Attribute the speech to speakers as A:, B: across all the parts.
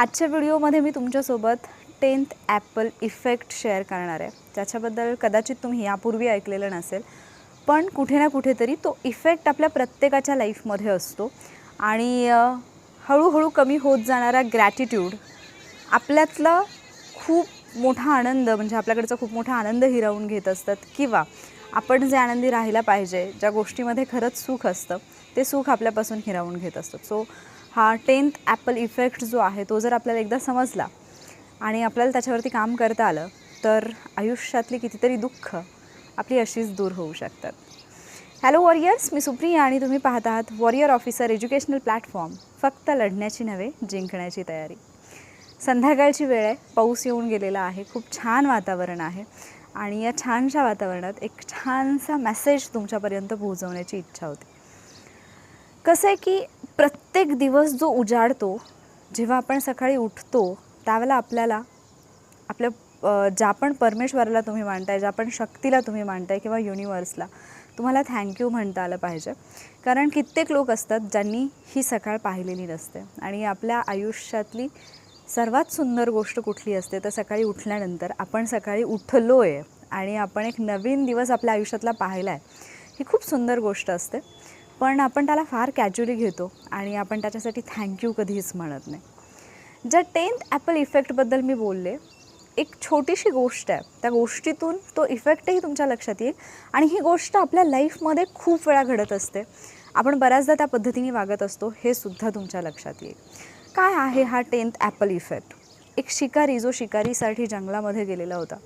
A: आजच्या व्हिडिओमध्ये मी तुमच्यासोबत टेन्थ ॲपल इफेक्ट शेअर करणार आहे. ज्याच्याबद्दल कदाचित तुम्ही यापूर्वी ऐकलेलं नसेल पण कुठे ना कुठेतरी तो इफेक्ट आपल्या प्रत्येकाच्या लाईफमध्ये असतो. आणि हळूहळू कमी होत जाणारा ग्रॅटिट्यूड आपल्यातला खूप मोठा आनंद म्हणजे आपल्याकडचा खूप मोठा आनंद हिरावून घेत असतात किंवा आपण जे आनंदी राहायला पाहिजे ज्या गोष्टीमध्ये खरंच सुख असतं ते सुख आपल्यापासून हिरावून घेत असतात सो हा टेन्थ ॲपल इफेक्ट जो आहे तो जर आपल्याला एकदा समजला आणि आपल्याला त्याच्यावरती काम करता आलं तर आयुष्यातली कितीतरी दुःख आपली अशीच दूर होऊ शकतात. हॅलो वॉरियर्स मी सुप्रिया आणि तुम्ही पाहत आहात वॉरियर ऑफिसर एज्युकेशनल प्लॅटफॉर्म फक्त लढण्याची नव्हे जिंकण्याची तयारी. संध्याकाळची वेळ आहे पाऊस येऊन गेलेला आहे खूप छान वातावरण आहे आणि या छानशा वातावरणात एक छानसा मेसेज तुमच्यापर्यंत पोहोचवण्याची इच्छा होती. कसं आहे की प्रत्येक दिवस जो उजाडतो जेव्हा आपण सकाळी उठतो त्यावेळेला आपल्याला आपल्या ज्या पण परमेश्वराला तुम्ही मानताय ज्या पण शक्तीला तुम्ही मानताय किंवा युनिवर्सला तुम्हाला थँक्यू म्हणता आलं पाहिजे. कारण कित्येक लोक असतात ज्यांनी ही सकाळ पाहिलेली नसते. आणि आपल्या आयुष्यातली सर्वात सुंदर गोष्ट कुठली असते तर सकाळी उठल्यानंतर आपण सकाळी उठलो आहे आणि आपण एक नवीन दिवस आपल्या आयुष्यातला पाहिला आहे ही खूप सुंदर गोष्ट असते. पण आपण त्याला फार कॅज्युअली घेतो आणि आपण त्याच्यासाठी थँक्यू कधीच म्हणत नाही. ज्या टेन्थ ॲपल इफेक्टबद्दल मी बोलले एक छोटीशी गोष्ट आहे. त्या गोष्टीतून तो इफेक्टही तुमच्या लक्षात येईल आणि ही गोष्ट आपल्या लाईफमध्ये खूप वेळा घडत असते. आपण बऱ्याचदा त्या पद्धतीने वागत असतो हे सुद्धा तुमच्या लक्षात येईल. काय आहे हा टेन्थ ॲपल इफेक्ट एक शिकारी जो शिकारीसाठी जंगलामध्ये गेलेला होता.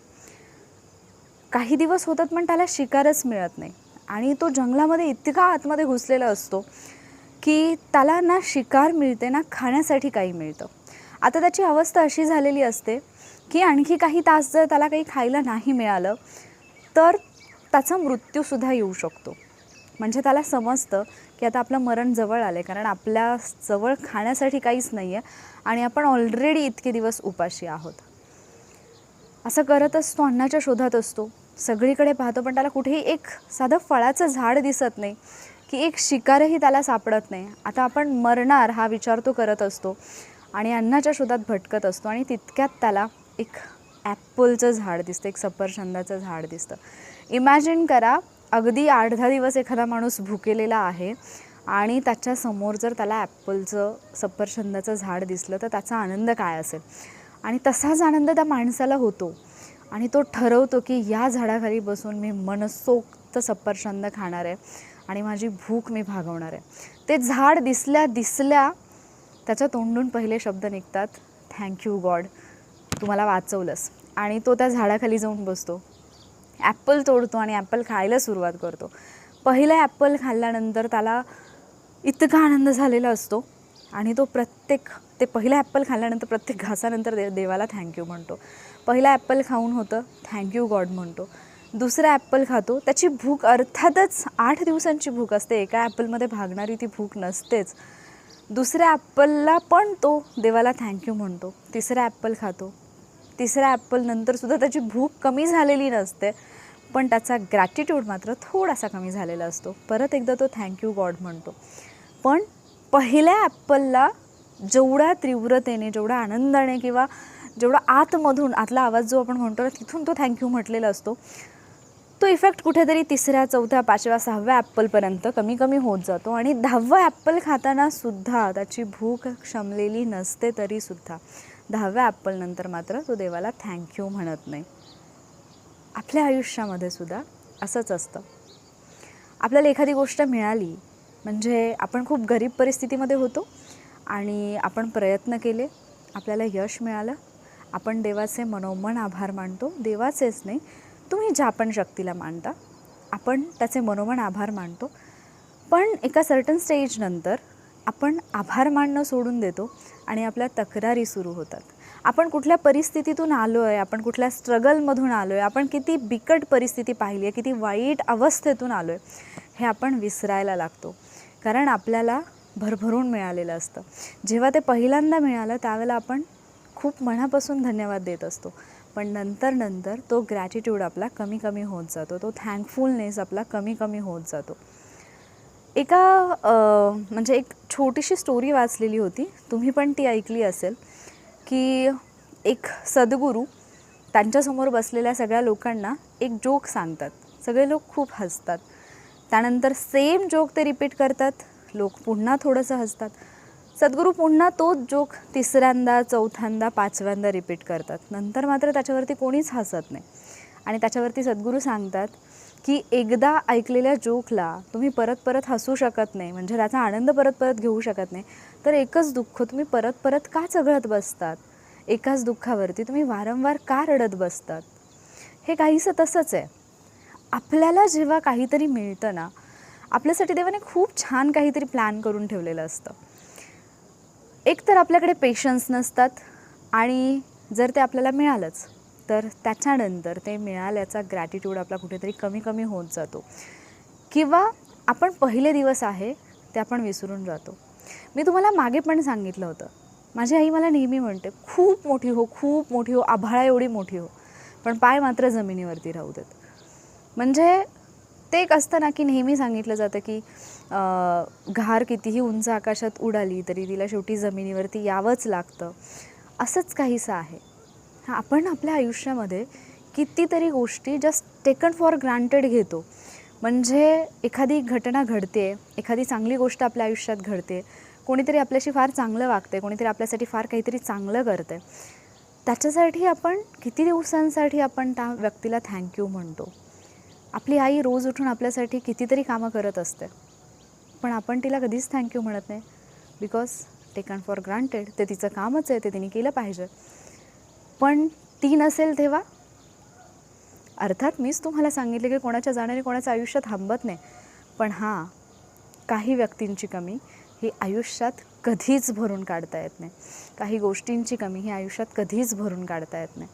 A: काही दिवस होतात पण त्याला शिकारच मिळत नाही. आणि तो जंगलामध्ये इतका आतमध्ये घुसलेला असतो की त्याला ना शिकार मिळते ना खाण्यासाठी काही मिळतं. आता त्याची अवस्था अशी झालेली असते की आणखी काही तास जर त्याला काही खायला नाही मिळालं तर त्याचा मृत्यूसुद्धा येऊ शकतो. म्हणजे त्याला समजतं की आता आपलं मरण जवळ आलं आहे कारण आपल्या जवळ खाण्यासाठी काहीच नाही आहे आणि आपण ऑलरेडी इतके दिवस उपाशी आहोत. असं करतच तो अन्नाच्या शोधात असतो. सगळीकडे पाहतो पण त्याला कुठेही एक साधं फळाचं झाड दिसत नाही की एक शिकारही त्याला सापडत नाही. आता आपण मरणार हा विचार तो करत असतो आणि अन्नाच्या शोधात भटकत असतो आणि तितक्यात त्याला एक ॲपलचं झाड दिसतं एक सफरचंदाचं झाड दिसतं. इमॅजिन करा अगदी आठ दहा दिवस एखादा माणूस भुकेलेला आहे आणि त्याच्यासमोर जर त्याला ॲपलचं सफरचंदाचं झाड दिसलं तर त्याचा आनंद काय असेल? आणि तसाच आनंद त्या माणसाला होतो. आणि तो ठरवतो की या झाडाखाली बसून मी मनसोक्त सफरचंद खाणार आहे आणि माझी भूक मी भागवणार आहे. ते झाड दिसल्या दिसल्या त्याच्या तोंडून पहिले शब्द निघतात थँक्यू गॉड तू मला वाचवलंस. आणि तो त्या झाडाखाली जाऊन बसतो. ॲपल तोडतो आणि ॲपल खायला सुरुवात करतो. पहिलं ॲपल खाल्ल्यानंतर त्याला इतका आनंद झालेला असतो आणि तो प्रत्येक ते पहिलं ॲपल खाल्ल्यानंतर प्रत्येक घासानंतर दे देवाला थँक्यू म्हणतो. पहिलं ॲपल खाऊन होतं थँक्यू गॉड म्हणतो. दुसरं ॲपल खातो त्याची भूक अर्थातच आठ दिवसांची भूक असते. एका ॲपलमध्ये भागणारी ती भूक नसतेच. दुसऱ्या ॲपलला पण तो देवाला थँक्यू म्हणतो. तिसरं ॲपल खातो. तिसऱ्या ॲपलनंतरसुद्धा त्याची भूक कमी झालेली नसते पण त्याचा ग्रॅटिट्यूड मात्र थोडासा कमी झालेला असतो. परत एकदा तो थँक्यू गॉड म्हणतो. पण पहिल्या ॲपलला जेवढ्या तीव्रतेने जेवढ्या आनंदाने किंवा जेवढा आतमधून आतला आवाज जो आपण म्हणतो तिथून तो थँक्यू म्हटलेला असतो. तो इफेक्ट कुठेतरी तिसऱ्या चौथ्या पाचव्या सहाव्या ॲप्पलपर्यंत कमी कमी होत जातो आणि दहावं ॲपल खाताना सुद्धा त्याची भूक क्षमलेली नसते तरीसुद्धा दहाव्या ॲपलनंतर मात्र तो देवाला थँक्यू म्हणत नाही. आपल्या आयुष्यामध्ये सुद्धा असंच असतं. आपल्याला एखादी गोष्ट मिळाली म्हणजे आपण खूप गरीब परिस्थितीमध्ये होतो आणि आपण प्रयत्न केले. आपल्याला यश मिळालं. आपण देवाचे मनोमन आभार मानतो. देवाचेच नाही तुम्ही ज्या पण शक्तीला मानता आपण त्याचे मनोमन आभार मानतो. पण एका सर्टन स्टेजनंतर आपण आभार मानणं सोडून देतो आणि आपल्या तक्रारी सुरू होतात. आपण कुठल्या परिस्थितीतून आलो आहे आपण कुठल्या स्ट्रगलमधून आलो आहे आपण किती बिकट परिस्थिती पाहिली आहे किती वाईट अवस्थेतून आलो आहे हे आपण विसरायला लागतो. कारण आपल्याला भरभरून मिळालेलं असतं. जेव्हा ते पहिल्यांदा मिळालं त्यावेळेला आपण खूप मनापासून धन्यवाद देत असतो. पण नंतर नंतर तो ग्रॅटिट्यूड आपला कमी कमी होत जातो. तो थँकफुलनेस आपला कमी कमी होत जातो. एका म्हणजे एक छोटीशी स्टोरी वाचलेली होती. तुम्ही पण ती ऐकली असेल. की एक सद्गुरू त्यांच्यासमोर बसलेल्या सगळ्या लोकांना एक जोक सांगतात. सगळे लोक खूप हसतात. त्यानंतर सेम जोक ते रिपीट करतात. लोक पुन्हा थोडंसं हसतात. सद्गुरू पुन्हा तोच जोक तिसऱ्यांदा चौथ्यांदा पाचव्यांदा रिपीट करतात. नंतर मात्र त्याच्यावरती कोणीच हसत नाही. आणि त्याच्यावरती सद्गुरू सांगतात की एकदा ऐकलेल्या जोकला तुम्ही परत परत हसू शकत नाही. म्हणजे त्याचा आनंद परत परत घेऊ शकत नाही. तर एकच दुःख तुम्ही परत परत का चघळत बसतात? एकाच दुःखावरती तुम्ही वारंवार का रडत बसतात? हे काहीसं तसंच आहे. आपल्याला जेव्हा काहीतरी मिळतं ना आपल्यासाठी देवाने खूप छान काहीतरी प्लॅन करून ठेवलेलं असतं. एक तर आपल्याकडे पेशन्स नसतात आणि जर ते आपल्याला मिळालंच तर त्याच्यानंतर ते मिळाल्याचा ग्रॅटिट्यूड आपला कुठेतरी कमी कमी होत जातो. किंवा आपण पहिले दिवस आहे ते आपण विसरून जातो. मी तुम्हाला मागे पण सांगितलं होतं. माझी आई मला नेहमी म्हणते खूप मोठी हो खूप मोठी हो आभाळा एवढी मोठी हो पण पाय मात्र जमिनीवरती राहू देत. म्हणजे ते एक असतं ना की नेहमी सांगितलं जातं की घार कितीही उंच आकाशात उडाली तरी तिला शेवटी जमिनीवरती यावंच लागतं. असंच काहीसं आहे. हा आपण आपल्या आयुष्यामध्ये कितीतरी गोष्टी जस्ट टेकन फॉर ग्रांटेड घेतो. म्हणजे एखादी घटना घडते एखादी चांगली गोष्ट आपल्या आयुष्यात घडते कोणीतरी आपल्याशी फार चांगलं वागते कोणीतरी आपल्यासाठी फार काहीतरी चांगलं करते त्याच्यासाठी आपण किती दिवसांसाठी आपण त्या व्यक्तीला थँक्यू म्हणतो? आपली आई रोज उठून आपल्यासाठी कितीतरी कामं करत असते. पण आपण तिला कधीच थँक्यू म्हणत नाही. बिकॉज टेकन फॉर ग्रांटेड ते तिचं कामच आहे ते तिने केलं पाहिजे. पण ती नसेल तेव्हा? अर्थात मीच तुम्हाला सांगितले की कोणाच्या जाण्याने कोणाचं आयुष्य थांबत नाही. पण हां काही व्यक्तींची कमी ही आयुष्यात कधीच भरून काढता येत नाही. काही गोष्टींची कमी ही आयुष्यात कधीच भरून काढता येत नाही.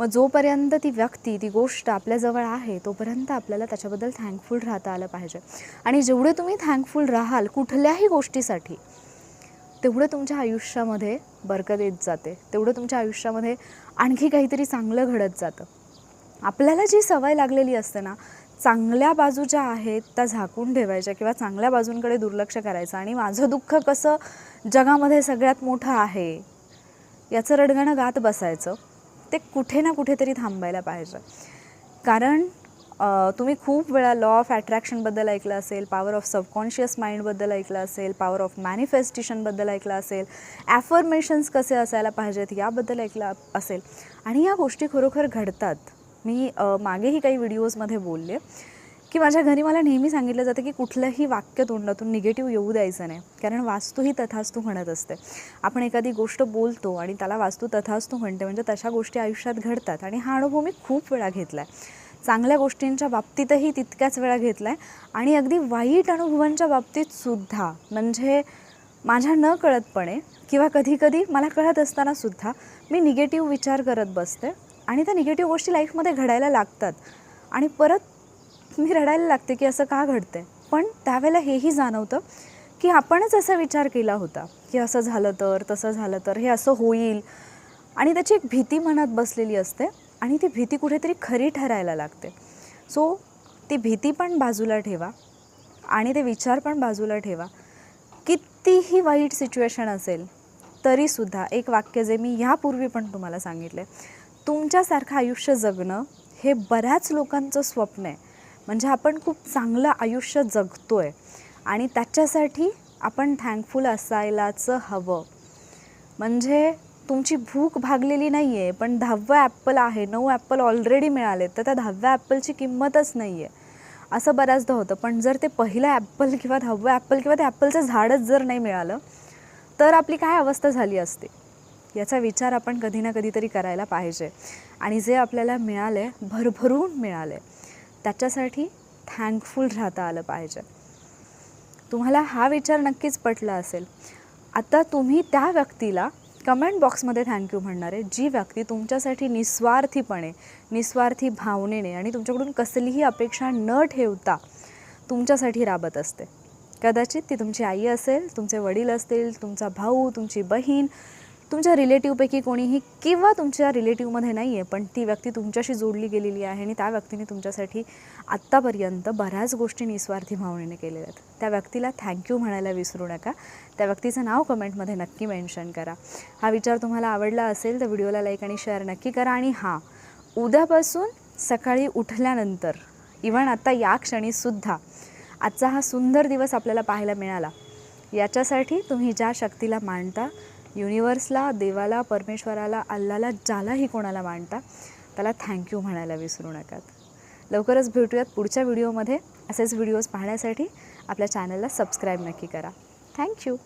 A: मग जोपर्यंत ती व्यक्ती ती गोष्ट आपल्याजवळ आहे तोपर्यंत आपल्याला त्याच्याबद्दल थँकफुल राहता आलं पाहिजे. आणि जेवढे तुम्ही थँकफुल राहाल कुठल्याही गोष्टीसाठी तेवढं तुमच्या आयुष्यामध्ये बरकत येत जाते. तेवढं तुमच्या आयुष्यामध्ये आणखी काहीतरी चांगलं घडत जातं. आपल्याला जी सवय लागलेली असते ना चांगल्या बाजू ज्या आहेत त्या झाकून ठेवायच्या किंवा चांगल्या बाजूंकडे दुर्लक्ष करायचं. आणि माझं दुःख कसं जगामध्ये सगळ्यात मोठं आहे याचं रडगाणं गात बसायचं. ते कुठे ना कुठेतरी थांबायला पाहिजे. कारण तुम्ही खूप वेळा लॉ ऑफ ॲट्रॅक्शनबद्दल ऐकलं असेल पॉवर ऑफ सबकॉन्शियस माइंडबद्दल ऐकलं असेल पॉवर ऑफ मॅनिफेस्टेशनबद्दल ऐकलं असेल ॲफर्मेशन्स कसे असायला पाहिजेत याबद्दल ऐकलं असेल. आणि या गोष्टी खरोखर घडतात. मी मागेही काही व्हिडिओजमध्ये बोलले. की माझ्या घरी मला नेहमी सांगितलं जातं की कुठलंही वाक्य तोंडातून निगेटिव्ह येऊ द्यायचं नाही. कारण वास्तू ही तथास्तू म्हणत असते. आपण एखादी गोष्ट बोलतो आणि त्याला वास्तू तथास्तू म्हणते म्हणजे तशा गोष्टी आयुष्यात घडतात. आणि हा अनुभव मी खूप वेळा घेतला आहे चांगल्या गोष्टींच्या बाबतीतही तितक्याच वेळा घेतला आहे आणि अगदी वाईट अनुभवांच्या बाबतीत सुद्धा म्हणजे माझ्या न कळतपणे किंवा कधीकधी मला कळत असताना सुद्धा मी निगेटिव्ह विचार करत बसते. आणि त्या निगेटिव्ह गोष्टी लाईफमध्ये घडायला लागतात. आणि परत मी रडायला लागते की असं का घडतंय? पण त्यावेळेला हेही जाणवतं की आपणच असा विचार केला होता की असं झालं तर तसं झालं तर हे असं होईल. आणि त्याची एक भीती मनात बसलेली असते आणि ती भीती कुठेतरी खरी ठरायला लागते. सो ती भीती पण बाजूला ठेवा आणि ते विचार पण बाजूला ठेवा. कितीही वाईट सिच्युएशन असेल तरीसुद्धा एक वाक्य जे मी ह्यापूर्वी पण तुम्हाला सांगितले तुमच्यासारखं आयुष्य जगणं हे बऱ्याच लोकांचं स्वप्न आहे. म्हणजे आपण खूप चांगलं आयुष्य जगतो आहे आणि त्याच्यासाठी आपण थँकफुल असायलाच हवं. म्हणजे तुमची भूक भागलेली नाही आहे पण दहावं ॲप्पल आहे नऊ ॲप्पल ऑलरेडी मिळाले तर त्या दहाव्या ॲप्पलची किंमतच नाही आहे असं बऱ्याचदा होतं. पण जर ते पहिलं ॲप्पल किंवा दहावं ॲप्पल किंवा त्या ॲप्पलचं झाडच जर नाही मिळालं तर आपली काय अवस्था झाली असते? याचा विचार आपण कधी ना कधीतरी करायला पाहिजे. आणि जे आपल्याला मिळालं आहे भरभरून मिळाले त्याच्यासाठी थँकफुल राहता आलं पाहिजे. तुम्हाला हा विचार नक्कीच पटला असेल. आता तुम्ही त्या व्यक्तीला कमेंट बॉक्समध्ये थँक्यू म्हणणार आहे. जी व्यक्ती तुमच्यासाठी निस्वार्थीपणे निस्वार्थी भावनेने आणि तुमच्याकडून कसलीही अपेक्षा न ठेवता तुमच्यासाठी राबत असते. कदाचित ती तुमची आई असेल तुमचे वडील असतील तुमचा भाऊ तुमची बहीण तुमच्या रिलेटिव्हपैकी कोणीही किंवा तुमच्या रिलेटिव्हमध्ये नाही आहे पण ती व्यक्ती तुमच्याशी जोडली गेलेली आहे आणि त्या व्यक्तीने तुमच्यासाठी आत्तापर्यंत बऱ्याच गोष्टी निस्वार्थी भावनेने केलेल्या आहेत. त्या व्यक्तीला थँक्यू म्हणायला विसरू नका. त्या व्यक्तीचं नाव कमेंटमध्ये नक्की मेन्शन करा. हा विचार तुम्हाला आवडला असेल तर व्हिडिओला लाईक आणि शेअर नक्की करा. आणि हां उद्यापासून सकाळी उठल्यानंतर इवन आत्ता या क्षणीसुद्धा आजचा हा सुंदर दिवस आपल्याला पाहायला मिळाला. याच्यासाठी तुम्ही ज्या शक्तीला मानता युनिवर्सला देवाला परमेश्वराला अल्लाला ज्यालाही कोणाला मानता त्याला थँक्यू म्हणायला विसरू नकात. लवकरच भेटूयात पुढच्या व्हिडिओमध्ये. असेच व्हिडिओज पाहण्यासाठी आपल्या चॅनलला सबस्क्राईब नक्की करा. थँक्यू